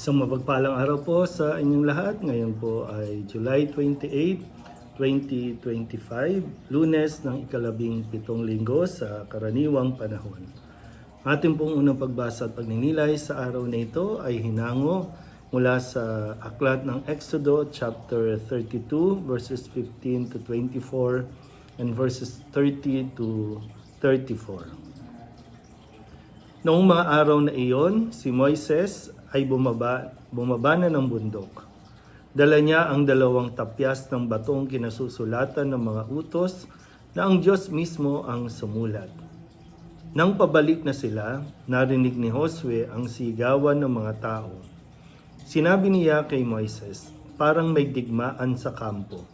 Isang mapagpalang araw po sa inyong lahat. Ngayon po ay July 28, 2025, lunes ng ikalabing pitong linggo sa karaniwang panahon. Ating pong unang pagbasa at pagninilay sa araw na ito ay hinango mula sa aklat ng Exodo chapter 32 verses 15 to 24 and verses 30 to 34. Noong mga araw na iyon, si Moises ay bumaba, bumaba na ng bundok. Dala niya ang dalawang tapyas ng batong kinasusulatan ng mga utos na ang Diyos mismo ang sumulat. Nang pabalik na sila, narinig ni Josue ang sigawan ng mga tao. Sinabi niya kay Moises, parang may digmaan sa kampo.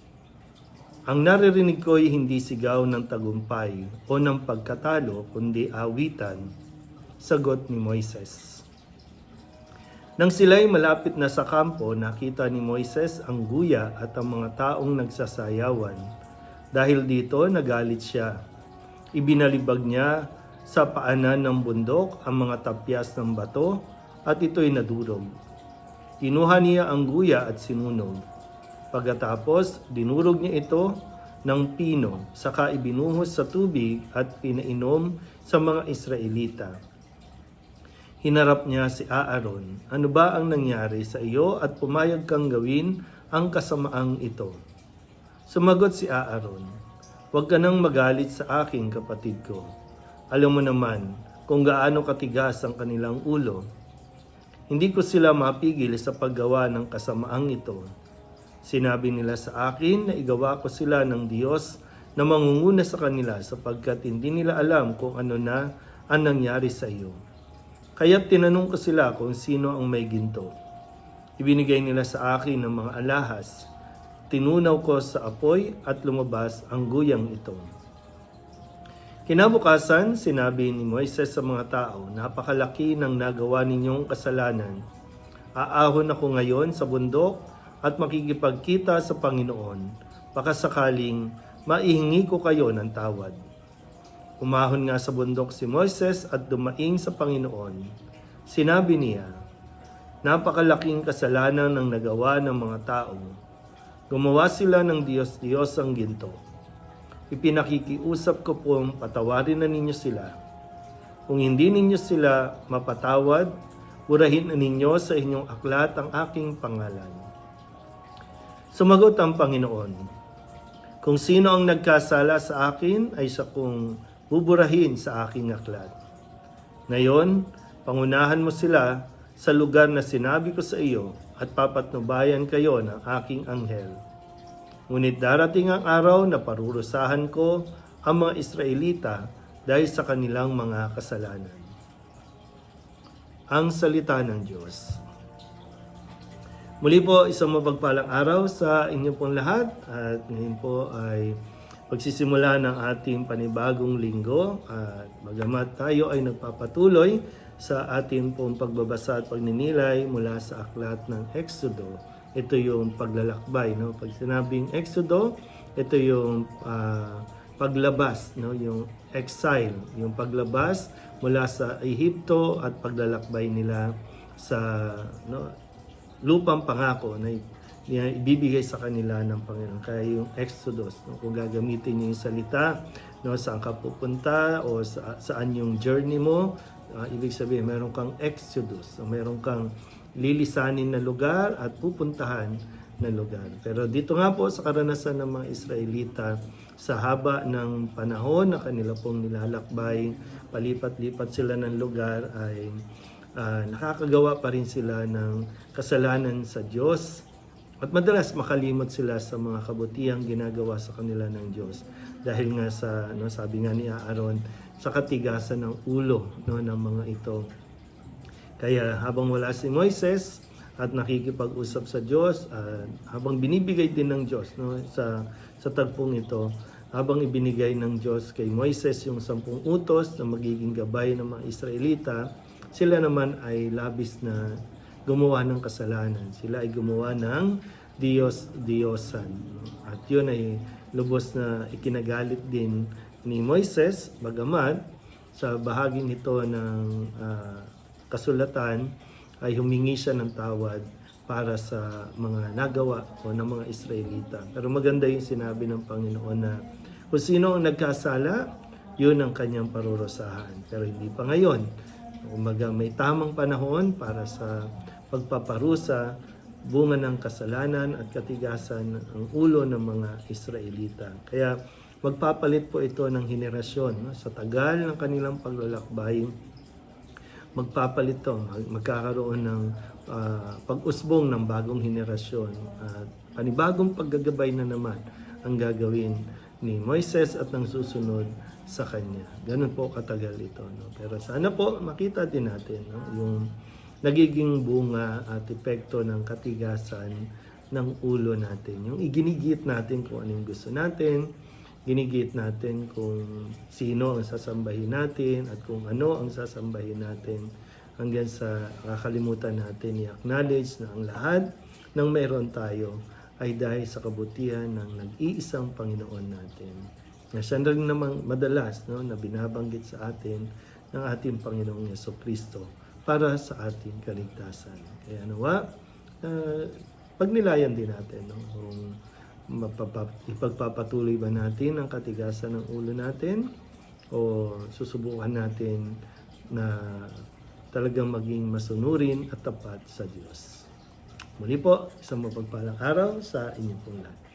Ang naririnig ko ay hindi sigaw ng tagumpay o ng pagkatalo, kundi awitan, sagot ni Moises. Nang sila'y malapit na sa kampo, nakita ni Moises ang guya at ang mga taong nagsasayawan. Dahil dito, nagalit siya. Ibinalibag niya sa paanan ng bundok ang mga tapyas ng bato at ito'y nadurog. Kinuha niya ang guya at sinunog. Pagkatapos, dinurog niya ito ng pino, saka ibinuhos sa tubig at pinainom sa mga Israelita. Hinarap niya si Aaron, ano ba ang nangyari sa iyo at pumayag kang gawin ang kasamaang ito? Sumagot si Aaron, huwag ka nang magalit sa aking kapatid ko. Alam mo naman kung gaano katigas ang kanilang ulo. Hindi ko sila mapigil sa paggawa ng kasamaang ito. Sinabi nila sa akin na igawa ko sila ng Diyos na mangunguna sa kanila sapagkat hindi nila alam kung ano na ang nangyari sa iyo. Kaya tinanong ko sila kung sino ang may ginto. Ibinigay nila sa akin ng mga alahas. Tinunaw ko sa apoy at lumabas ang guyang ito. Kinabukasan, sinabi ni Moises sa mga tao, napakalaki ng nagawa ninyong kasalanan. Aahon ako ngayon sa bundok at makikipagkita sa Panginoon. Baka sakaling maihingi ko kayo ng tawad. Umahon nga sa bundok si Moises at dumaing sa Panginoon. Sinabi niya, Napakalaking kasalanan ng nagawa ng mga tao. Gumawa sila ng Diyos-Diyos ang ginto. Ipinakikiusap ko pong patawarin na ninyo sila. Kung hindi ninyo sila mapatawad, burahin na ninyo sa inyong aklat ang aking pangalan. Sumagot ang Panginoon, Kung sino ang nagkasala sa akin ay sa kung buburahin sa aking aklat. Ngayon, pangunahan mo sila sa lugar na sinabi ko sa iyo at papatnubayan kayo ng aking anghel. Ngunit darating ang araw na parurusahan ko ang mga Israelita dahil sa kanilang mga kasalanan. Ang salita ng Diyos. Muli po, isang mapagpalang araw sa inyo pong lahat at ngayon po ay pagsisimula ng ating panibagong linggo at bagamat tayo ay nagpapatuloy sa ating pong pagbabasa at pagninilay mula sa aklat ng Exodo. Ito yung paglalakbay. No? Pag sinabing Exodo, ito yung ah, paglabas, no? yung exile, yung paglabas mula sa Ehipto at paglalakbay nila sa no, lupang pangako na na ibibigay sa kanila ng Panginoon. Kaya yung Exodus, no, kung gagamitin niyo yung salita, no, saan ka pupunta o sa, saan yung journey mo, ah, ibig sabihin meron kang Exodus, so meron kang lilisanin na lugar at pupuntahan na lugar. Pero dito nga po sa karanasan ng mga Israelita, sa haba ng panahon na kanila pong nilalakbay, palipat-lipat sila ng lugar ay ah, nakakagawa pa rin sila ng kasalanan sa Diyos at madalas makalimot sila sa mga kabutihang ginagawa sa kanila ng Diyos. Dahil nga sa, no, sabi nga ni Aaron, sa katigasan ng ulo no, ng mga ito. Kaya habang wala si Moises at nakikipag-usap sa Diyos, at habang binibigay din ng Diyos no, sa, sa tagpong ito, habang ibinigay ng Diyos kay Moises yung sampung utos na magiging gabay ng mga Israelita, sila naman ay labis na gumawa ng kasalanan. Sila ay gumawa ng Diyos Diyosan. At yun ay lubos na ikinagalit din ni Moises, bagamat sa bahaging ito ng ah, kasulatan ay humingi siya ng tawad para sa mga nagawa o ng mga Israelita. Pero maganda yung sinabi ng Panginoon na kung sino ang nagkasala, yun ang kanyang parurusahan. Pero hindi pa ngayon. Umaga may tamang panahon para sa pagpaparusa, bunga ng kasalanan at katigasan ang ulo ng mga Israelita. Kaya magpapalit po ito ng henerasyon. No? Sa tagal ng kanilang paglalakbay, magpapalit to, mag- magkakaroon ng ah, pag-usbong ng bagong henerasyon at panibagong paggagabay na naman ang gagawin ni Moises at ng susunod sa kanya. Ganun po katagal ito. No? Pero sana po makita din natin no? yung nagiging bunga at epekto ng katigasan ng ulo natin. Yung iginigit natin kung ano yung gusto natin, ginigit natin kung sino ang sasambahin natin at kung ano ang sasambahin natin hanggang sa kakalimutan natin i-acknowledge na ang lahat ng mayroon tayo ay dahil sa kabutihan ng nag-iisang Panginoon natin. Na siya rin namang madalas no, na binabanggit sa atin ng ating Panginoong Yeso Kristo para sa ating kaligtasan. Kaya nawa, uh, pagnilayan din natin no, kung ipagpapatuloy ba natin ang katigasan ng ulo natin o susubukan natin na talagang maging masunurin at tapat sa Diyos. Muli po, isang mapagpalang araw sa inyong lahat.